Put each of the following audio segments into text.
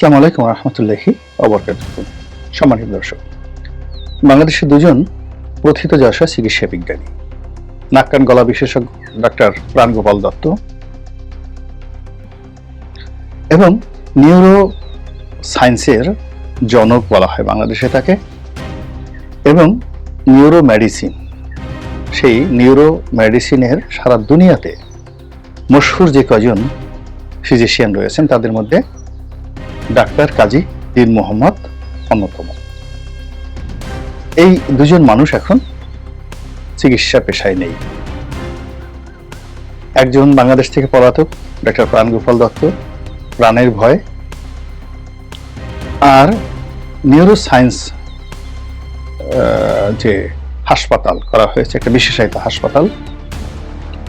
আসসালামু আলাইকুম রহমতুল্লাহি অবরকাত সম্মানিত দর্শক, বাংলাদেশের দুজন প্রথিত যশা চিকিৎসা বিজ্ঞানী নাক কান গলা বিশেষজ্ঞ ডাক্তার প্রাণগোপাল দত্ত এবং নিউরো সায়েন্সের জনক বলা হয় বাংলাদেশে তাকে এবং নিউরো মেডিসিন সেই নিউরো মেডিসিনের সারা দুনিয়াতে মশহুর যে কজন ফিজিশিয়ান রয়েছেন, তাদের মধ্যে ডাক্তার কাজী দিন মোহাম্মদ অন্যতম। এই দুজন মানুষ এখন চিকিৎসা পেশায় নেই। একজন বাংলাদেশ থেকে পলাতক ডাক্তার প্রাণগোপাল দত্ত, প্রাণের ভয়, আর নিউরো সায়েন্স যে হাসপাতাল করা হয়েছে, একটা বিশেষায়িত হাসপাতাল,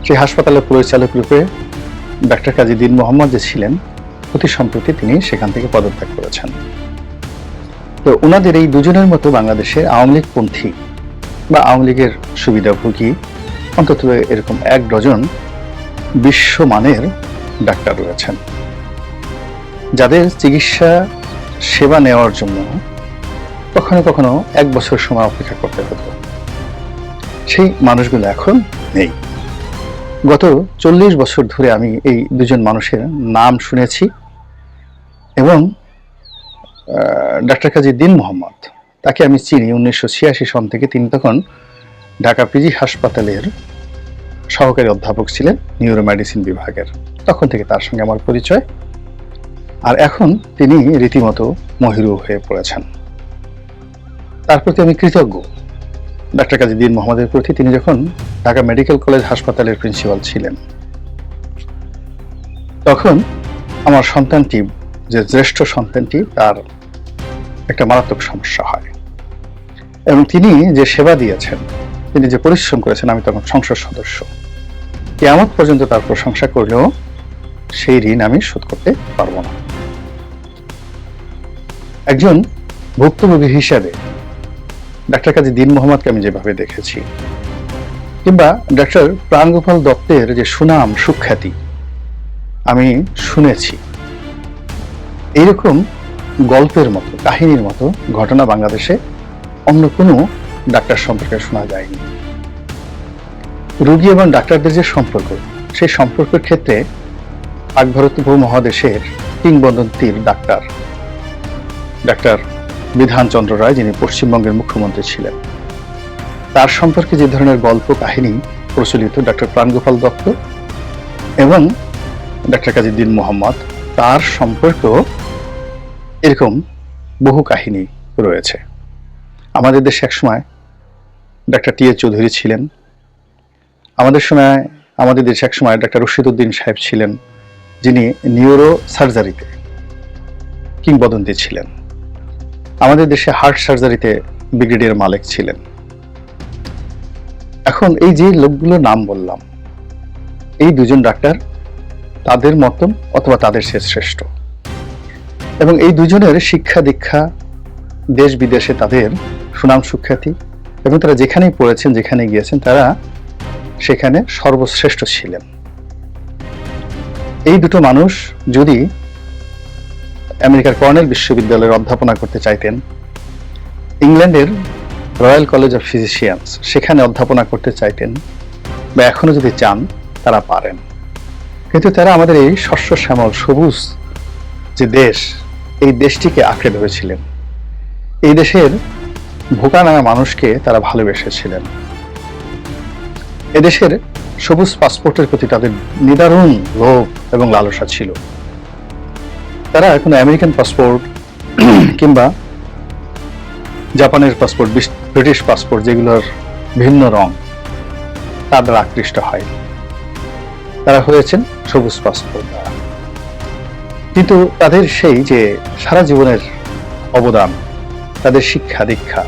সেই হাসপাতালের পরিচালক রূপে ডাক্তার কাজী দিন মোহাম্মদ যে ছিলেন অতি সম্প্রতি তিনি সেখান থেকে পদত্যাগ করেছেন। তো ওনাদের এই দুজনের মতো বাংলাদেশের আওয়ামী লীগ পন্থী বা আওয়ামী লীগের সুবিধাভোগী, অন্তত এরকম এক ডজন বিশ্বমানের ডাক্তার রয়েছেন। যাদের চিকিৎসা, সেবা নেওয়ার জন্য কখনো কখনো এক বছর সময় অপেক্ষা করতে হতো। সেই মানুষগুলো এখন নেই। গত চল্লিশ বছর ধরে আমি এই দুজন মানুষের নাম শুনেছি। এবং ডাক্তার কাজী দিন মোহাম্মদ, তাকে আমি চিনি উনিশশো ছিয়াশি সন থেকে তিনি তখন ঢাকা পিজি হাসপাতালের সহকারী অধ্যাপক ছিলেন নিউরো মেডিসিন বিভাগের। তখন থেকে তার সঙ্গে আমার পরিচয়। আর এখন তিনি রীতিমতো মহিরু হয়ে পড়েছেন। তার প্রতি আমি কৃতজ্ঞ। ডাক্তার কাজী দিন মোহাম্মদের প্রতি তিনি যখন ঢাকা মেডিকেল কলেজ হাসপাতালের প্রিন্সিপাল ছিলেন, তখন আমার সন্তানটি যে জ্যেষ্ঠ সন্তানটি তার একটা মারাত্মক সমস্যা হয়। এবং তিনি যে সেবা দিয়েছেন, তিনি যে পরিশ্রম করেছেন, আমি তখন সংসদ সদস্য। কেমন পর্যন্ত তার প্রশংসা করলেও সেই ঋণ আমি শোধ করতে পারব না। একজন ভুক্তভোগী হিসাবে ডাক্তার কাজী দিন মোহাম্মদকে আমি যেভাবে দেখেছি, কিংবা ডাক্তার প্রাণগোপাল দত্তের যে সুনাম, সুখ্যাতি, আমি শুনেছি। এইরকম গল্পের মতো, কাহিনীর মতো ঘটনা বাংলাদেশে অন্য কোনো ডাক্তার সম্পর্কে শোনা যায়নি। রোগী এবং ডাক্তারদের যে সম্পর্ক, সেই সম্পর্কের ক্ষেত্রে পাক ভারত উপমহাদেশের কিংবদন্তির ডাক্তার ডাক্তার বিধানচন্দ্র রায়, যিনি পশ্চিমবঙ্গের মুখ্যমন্ত্রী ছিলেন। তার সম্পর্কে যে ধরনের গল্প, কাহিনী প্রচলিত ডাক্তার প্রাণগোপাল দত্ত এবং ডাক্তার কাজীদ্দিন মোহাম্মদ তার সম্পর্ক এরকম বহু কাহিনী রয়েছে। আমাদের দেশে একসময় ডাক্তার টি এ চৌধুরী ছিলেন। আমাদের সময়, আমাদের দেশে একসময় ডাক্তার রশিদ উদ্দিন সাহেব ছিলেন, যিনি নিউরো সার্জারিতে কিংবদন্তি ছিলেন। আমাদের দেশে হার্ট সার্জারিতে ব্রিগেডিয়ার মালিক ছিলেন। এখন এই যে লোকগুলোর নাম বললাম, এই দুজন ডাক্তার তাদের মতন অথবা তাদের সে শ্রেষ্ঠ। এবং এই দুজনের শিক্ষা দীক্ষা দেশ বিদেশে তাদের সুনাম সুখ্যাতি এবং তারা যেখানেই পড়েছেন যেখানে গিয়েছেন, তারা সেখানে সর্বশ্রেষ্ঠ ছিলেন। এই দুটো মানুষ যদি আমেরিকার কর্নেল বিশ্ববিদ্যালয়ের অধ্যাপনা করতে চাইতেন, ইংল্যান্ডের রয়্যাল কলেজ অফ ফিজিশিয়ানস, সেখানে অধ্যাপনা করতে চাইতেন বা এখনও যদি চান, তারা পারেন। কিন্তু তারা আমাদের এই শস্য শ্যামল সবুজ যে দেশ, এই দেশটিকে আঁকড়ে ধরেছিলেন। এই দেশের ভোকা নামা মানুষকে তারা ভালোবেসেছিলেন। এদেশের সবুজ পাসপোর্টের প্রতি তাদের নিদারুণ লোভ এবং লালসা ছিল। তারা এখন আমেরিকান পাসপোর্ট কিংবা জাপানের পাসপোর্ট, ব্রিটিশ পাসপোর্ট যেগুলোর ভিন্ন রং তার দ্বারা আকৃষ্ট হয়। তারা হয়েছেন সবুজ পাসপোর্ট কিন্তু তাদের সেই যে সারা জীবনের অবদান, তাদের শিক্ষা, দীক্ষা,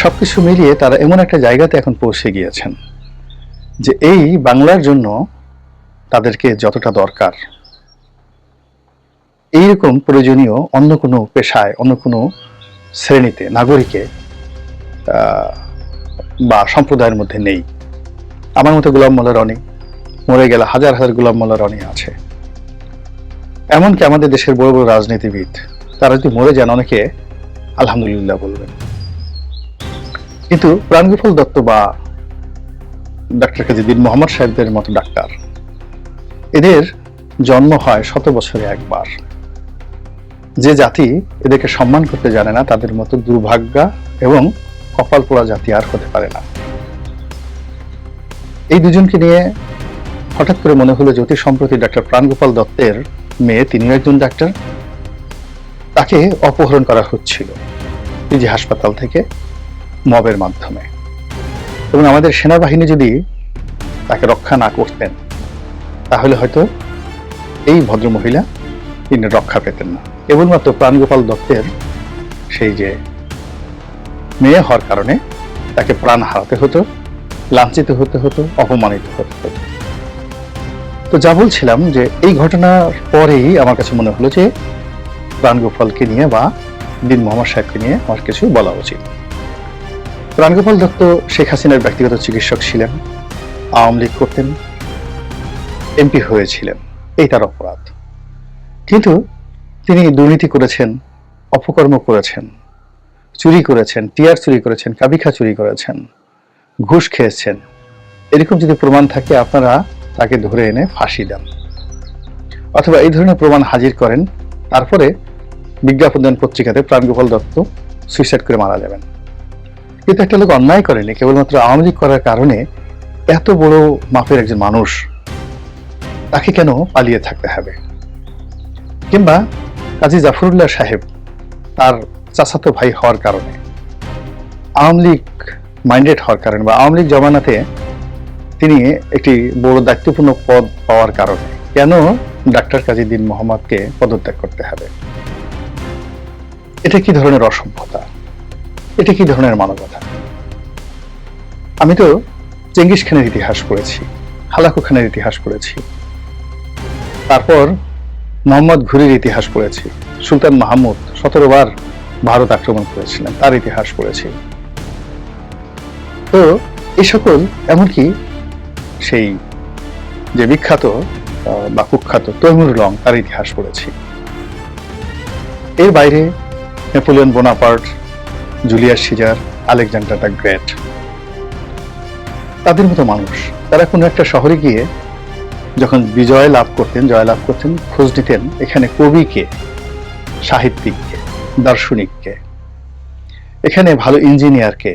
সবকিছু মিলিয়ে তারা এমন একটা জায়গাতে এখন পৌঁছে গিয়েছেন যে এই বাংলার জন্য তাদেরকে যতটা দরকার। এইরকম প্রয়োজনীয় অন্য কোনো পেশায়, অন্য কোনো শ্রেণীতে, নাগরিকে বা সম্প্রদায়ের মধ্যে নেই। আমার মতো গোলাম মোল্লা রনি মরে গেলে হাজার হাজার গোলাম মোল্লা রনি আছে। এমনকি আমাদের দেশের বড় বড় রাজনীতিবিদ, তারা যদি মরে যান, অনেকে আলহামদুলিল্লাহ বলবেন। কিন্তু প্রাণগোপাল দত্ত বা ডাক্তার কাজীদ্দিন মোহাম্মদ সাহেবদের মতো ডাক্তার, এদের জন্ম হয় শত বছরে একবার। যে জাতি এদেরকে সম্মান করতে জানে না, তাদের মতো দুর্ভাগ্যা এবং কপাল পোড়া জাতি আর হতে পারে না। এই দুজনকে নিয়ে হঠাৎ করে মনে হলো যে অতি সম্প্রতি ডাক্তার প্রাণগোপাল দত্তের মেয়ে, তিনিও একজন ডাক্তার, তাকে অপহরণ করা হচ্ছিল পিজি হাসপাতাল থেকে মবের মাধ্যমে। এবং আমাদের সেনাবাহিনী যদি তাকে রক্ষা না করতেন, তাহলে হয়তো এই ভদ্রমহিলা তিনি রক্ষা পেতেন না। কেবলমাত্র প্রাণগোপাল দত্তের সেই যে মেয়ে হওয়ার কারণে তাকে প্রাণ হারাতে হতো, লাঞ্ছিত হতে হতো, অপমানিত হতে হতো। তো যা বলছিলাম যে এই ঘটনার পরেই আমার কাছে মনে হলো যে প্রাণগোপালকে নিয়ে বা দিন মোহাম্মদ সাহেবকে নিয়ে আমার কিছু বলা উচিত। প্রাণগোপাল দত্ত শেখ হাসিনার ব্যক্তিগত চিকিৎসক ছিলেন, আওয়ামী লীগ করতেন, এমপি হয়েছিলেন। এই তার অপরাধ। কিন্তু তিনি দুর্নীতি করেছেন, অপকর্ম করেছেন, চুরি করেছেন, টিয়ার চুরি করেছেন, কাবিখা চুরি করেছেন, ঘুষ খেয়েছেন। এরকম যদি প্রমাণ থাকে, আপনারা তাকে ধরে এনে ফাঁসি দেন। অথবা এই ধরনের প্রমাণ হাজির করেন, তারপরে বিজ্ঞাপন দেন পত্রিকাতে প্রাণগোপাল দত্ত সুইসাইড করে মারা যাবেন। কিন্তু একটা লোক অন্যায় করেনি কেবলমাত্র আওয়ামী লীগ করার কারণে এত বড় মাপের একজন মানুষ তাকে কেন পালিয়ে থাকতে হবে? কিংবা কাজী জাফরুল্লাহ সাহেব তার চাচাতো ভাই হওয়ার কারণে, আওয়ামী লীগ মাইন্ডেড হওয়ার কারণে বা আওয়ামী লীগ জমানাতে তিনি একটি বড় দায়িত্বপূর্ণ পদ পাওয়ার কারণে কেন ডাক্তার কাজী দিন মোহাম্মদকে পদত্যাগ করতে হবে? এটা কি ধরনের অসভ্যতা? এটা কি ধরনের মানবতা? আমি তো চেঙ্গিস খানের ইতিহাস পড়েছি, হালাকু খানের ইতিহাস পড়েছি। তারপর মোহাম্মদ ঘুরির ইতিহাস পড়েছি, সুলতান মাহমুদ সতেরো বার ভারত আক্রমণ করেছিলেন, তার ইতিহাস পড়েছি। তো এই সকল এমনকি সেই যে বিখ্যাত বা কুখ্যাত তৈমুর লং তার ইতিহাস পড়েছি। এর বাইরে Napoleon Bonaparte, Julius Caesar, Alexander the Great. তাদের মতো মানুষ, তারা কোনো একটা শহরে গিয়ে যখন বিজয় লাভ করতেন, জয় লাভ করতেন, খোঁজ নিতেন, এখানে কবিকে, সাহিত্যিককে, দার্শনিককে, এখানে ভালো ইঞ্জিনিয়ারকে,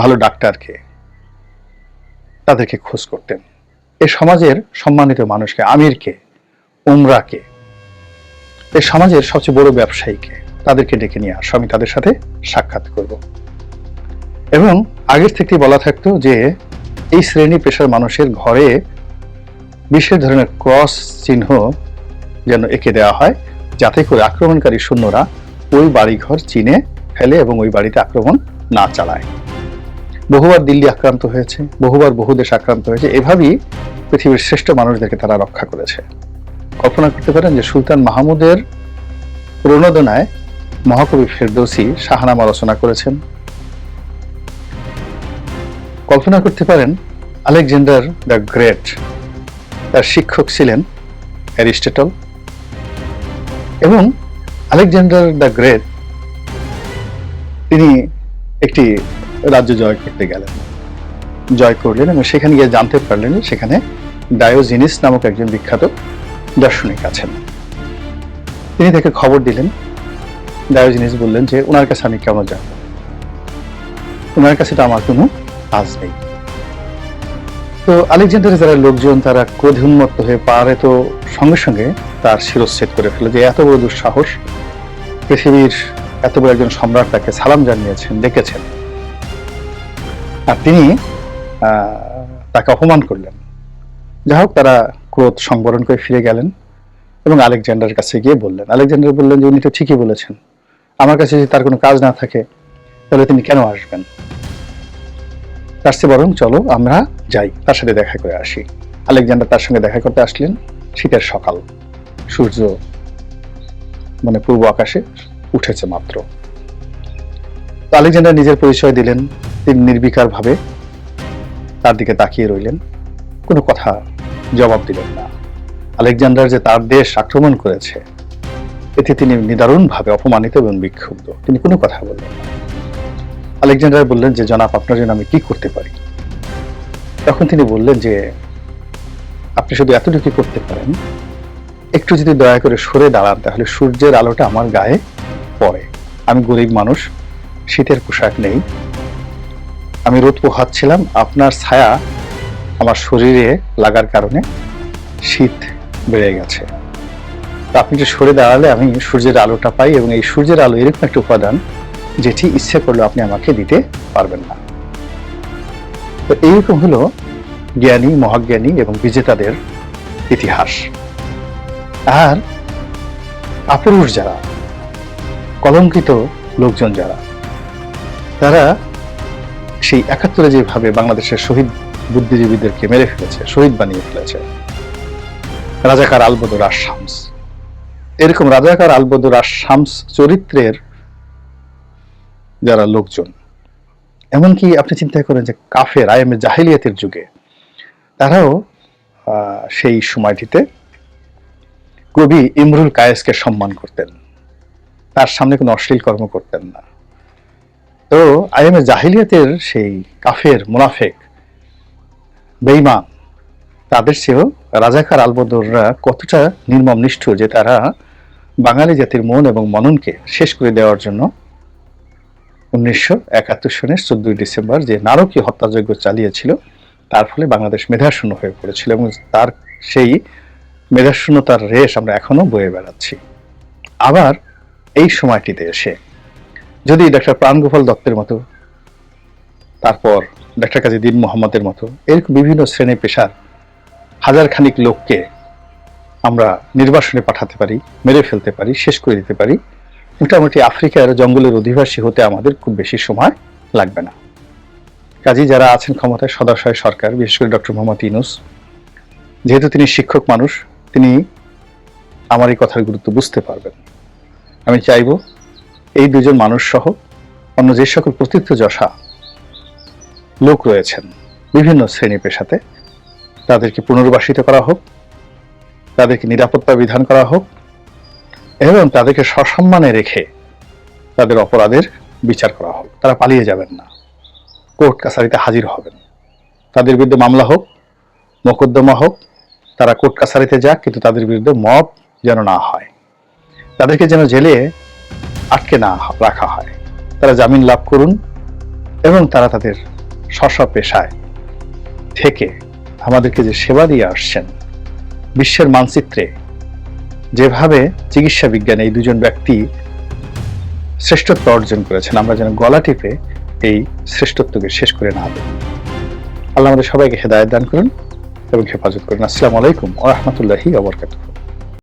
ভালো ডাক্তারকে তাদেরকে খোঁজ করতেন। এই সমাজের সম্মানিত মানুষকে, আমিরকে, উমরাকে এই সমাজের সবচেয়ে বড় ব্যবসায়ীকে তাদেরকে ডেকে নিয়ে আসো, আমি তাদের সাথে সাক্ষাৎ করব। এবং আগের থেকেই বলা থাকতো যে, এই শ্রেণি পেশার মানুষের ঘরে বিশেষ ধরনের ক্রস চিহ্ন যেন এঁকে দেওয়া হয়, যাতে করে আক্রমণকারী সৈন্যরা ওই বাড়িঘর চিনে ফেলে এবং ওই বাড়িতে আক্রমণ না চালায়। বহুবার দিল্লি আক্রান্ত হয়েছে, বহুবার বহু দেশ আক্রান্ত হয়েছে, এভাবেই পৃথিবীর শ্রেষ্ঠ মানুষদেরকে তারা রক্ষা করেছে। কল্পনা করতে পারেন যে সুলতান মাহমুদের প্রণোদনায় মহাকবি ফেরদৌসি শাহনামা রচনা করেছেন। কল্পনা করতে পারেন আলেকজান্ডার দ্য গ্রেট, তার শিক্ষক ছিলেন অ্যারিস্টেটল এবং আলেকজান্ডার দ্য গ্রেট তিনি একটি রাজ্য জয় করতে গেলেন। জয় করলেন এবং সেখানে গিয়ে জানতে পারলেন সেখানে ডায়োজিনিস নামক একজন বিখ্যাত দার্শনিক আছেন। তিনি তাকে খবর দিলেন। ডায়োজিনিস বললেন যে, ওনার কাছে আমি কেন যাব? ওনার কাছে তো আমার কোনো কাজ নেই। তো আলেকজান্ডারের যারা লোকজন, তারা ক্রোধে উন্মত্ত হয়ে পারে তো সঙ্গে সঙ্গে তার শিরচ্ছেদ করে ফেলে যে, এত বড় দুঃসাহস। পৃথিবীর এত বড় একজন সম্রাট তাকে সালাম জানিয়েছেন, ডেকেছেন। আর তিনি তাকে অপমান করলেন। যাই হোক, তারা ক্রোধ সংবরণ করে ফিরে গেলেন এবং আলেকজান্ডারের কাছে গিয়ে বললেন, আলেকজান্ডার বললেন যে উনি তো ঠিকই বলেছেন, আমার কাছে যদি তার কোনো কাজ না থাকে, তাহলে তিনি কেন আসবেন? তার চেয়ে বরং চলো, আমরা যাই, তার সাথে দেখা করে আসি। আলেকজান্ডার তার সঙ্গে দেখা করতে আসলেন শীতের সকাল। সূর্য মানে পূর্ব আকাশে উঠেছে মাত্র। আলেকজান্ডার নিজের পরিচয় দিলেন, তিনি নির্বিকার ভাবে তার দিকে তাকিয়ে রইলেন, কোনো কথা জবাব দিলেন না। আলেকজান্ডার যে তার দেশ আক্রমণ করেছে, এতে তিনি নিদারুণভাবে অপমানিত এবং বিক্ষুব্ধ। তিনি কোনো কথা বললেন না। আলেকজান্ডার বললেন যে, জনাব, আপনার জন্য আমি কি করতে পারি? তখন তিনি বললেন যে, আপনি শুধু এতটুকু করতে পারেন। একটু যদি দয়া করে সরে দাঁড়ান, তাহলে সূর্যের আলোটা আমার গায়ে পড়ে। আমি গরিব মানুষ শীতের পোশাক নেই। আমি রোদ পোহাচ্ছিলাম আপনার ছায়া আমার শরীরে লাগার কারণে শীত বেড়ে গেছে। তো আপনি যে সরে দাঁড়ালে আমি সূর্যের আলোটা পাই এবং এই সূর্যের আলো এরকম একটা উপাদান যেটি ইচ্ছে করলে আপনি আমাকে দিতে পারবেন না। তো এইরকম হলো জ্ঞানী, মহাজ্ঞানী এবং বিজেতাদের ইতিহাস। আর আপুরুষ যারা, কলঙ্কিত লোকজন যারা তারা সেই একাত্তরে যেভাবে বাংলাদেশের শহীদ বুদ্ধিজীবীদেরকে মেরে ফেলেছে, শহীদ বানিয়ে ফেলেছে, রাজাকার আলবদর আর শামস এরকম রাজাকার আলবদর আর শামস চরিত্রের যারা লোকজন, এমনকি আপনি চিন্তা করেন যে কাফের আইএমএ জাহিলিয়াতের যুগে, তারাও সেই সময়টিতে কবি ইমরুল কায়েসকে সম্মান করতেন। তার সামনে কোনো অশ্লীল কর্ম করতেন না। তো আইএমএ জাহিলিয়াতের সেই কাফের মুনাফেক বেইমান তাদের চেয়েও রাজাকার আলবদররা কতটা নির্মম নিষ্ঠুর যে তারা বাঙালি জাতির মন এবং মননকে শেষ করে দেওয়ার জন্য উনিশশো একাত্তর সনের চোদ্দই ডিসেম্বর যে নারকীয় হত্যাযজ্ঞ চালিয়েছিল, তার ফলে বাংলাদেশ মেধাশূন্য হয়ে পড়েছিল এবং তার সেই মেধাশূন্যতার রেশ আমরা এখনও বয়ে বেড়াচ্ছি। আবার এই সময়টিতে এসে যদি ডাক্তার প্রাণগোপাল দত্তের মতো, তারপর ডাক্তার কাজী দিন মোহাম্মদের মতো, এরকম বিভিন্ন শ্রেণি পেশার হাজার খানিক লোককে আমরা নির্বাসনে পাঠাতে পারি, মেরে ফেলতে পারি, শেষ করে দিতে পারি, মোটামুটি আফ্রিকার জঙ্গলের অধিবাসী হতে আমাদের খুব বেশি সময় লাগবে না। কাজী, যারা আছেন ক্ষমতায়, সদাশয় সরকার, বিশেষ করে ডক্টর মোহাম্মদ ইনুস যেহেতু তিনি শিক্ষক মানুষ, তিনি আমার এই কথার গুরুত্ব বুঝতে পারবেন। আমি চাইব এই দুজন মানুষ সহ অন্য যে সকল প্রতীর্থযশা লোক রয়েছেন, বিভিন্ন শ্রেণি পেশাতে, তাদেরকে পুনর্বাসিত করা হোক, তাদেরকে নিরাপত্তা বিধান করা হোক, এবং তাদেরকে সসম্মানে রেখে তাদের অপরাধের বিচার করা হোক। তারা পালিয়ে যাবেন না। কোর্ট কাছারিতে হাজির হবেন। তাদের বিরুদ্ধে মামলা হোক, মোকদ্দমা হোক, তারা কোর্ট কাছারিতে যাক, কিন্তু তাদের বিরুদ্ধে মব যেন না হয়। তাদেরকে যেন জেলে আটকে না রাখা হয়। তারা জামিন লাভ করুন এবং তারা তাদের স্ব পেশায় থেকে আমাদেরকে যে সেবা দিয়ে আসছেন, বিশ্বের মানচিত্রে যেভাবে চিকিৎসা বিজ্ঞানে এই দুজন ব্যক্তি শ্রেষ্ঠত্ব অর্জন করেছেন, আমরা যেন গলা টিপে এই শ্রেষ্ঠত্বকে শেষ করে না দেব আল্লাহ আমাদের সবাইকে হেদায়ত দান করুন এবং হেফাজত করুন। আসসালামু আলাইকুম ওয়া রাহমাতুল্লাহি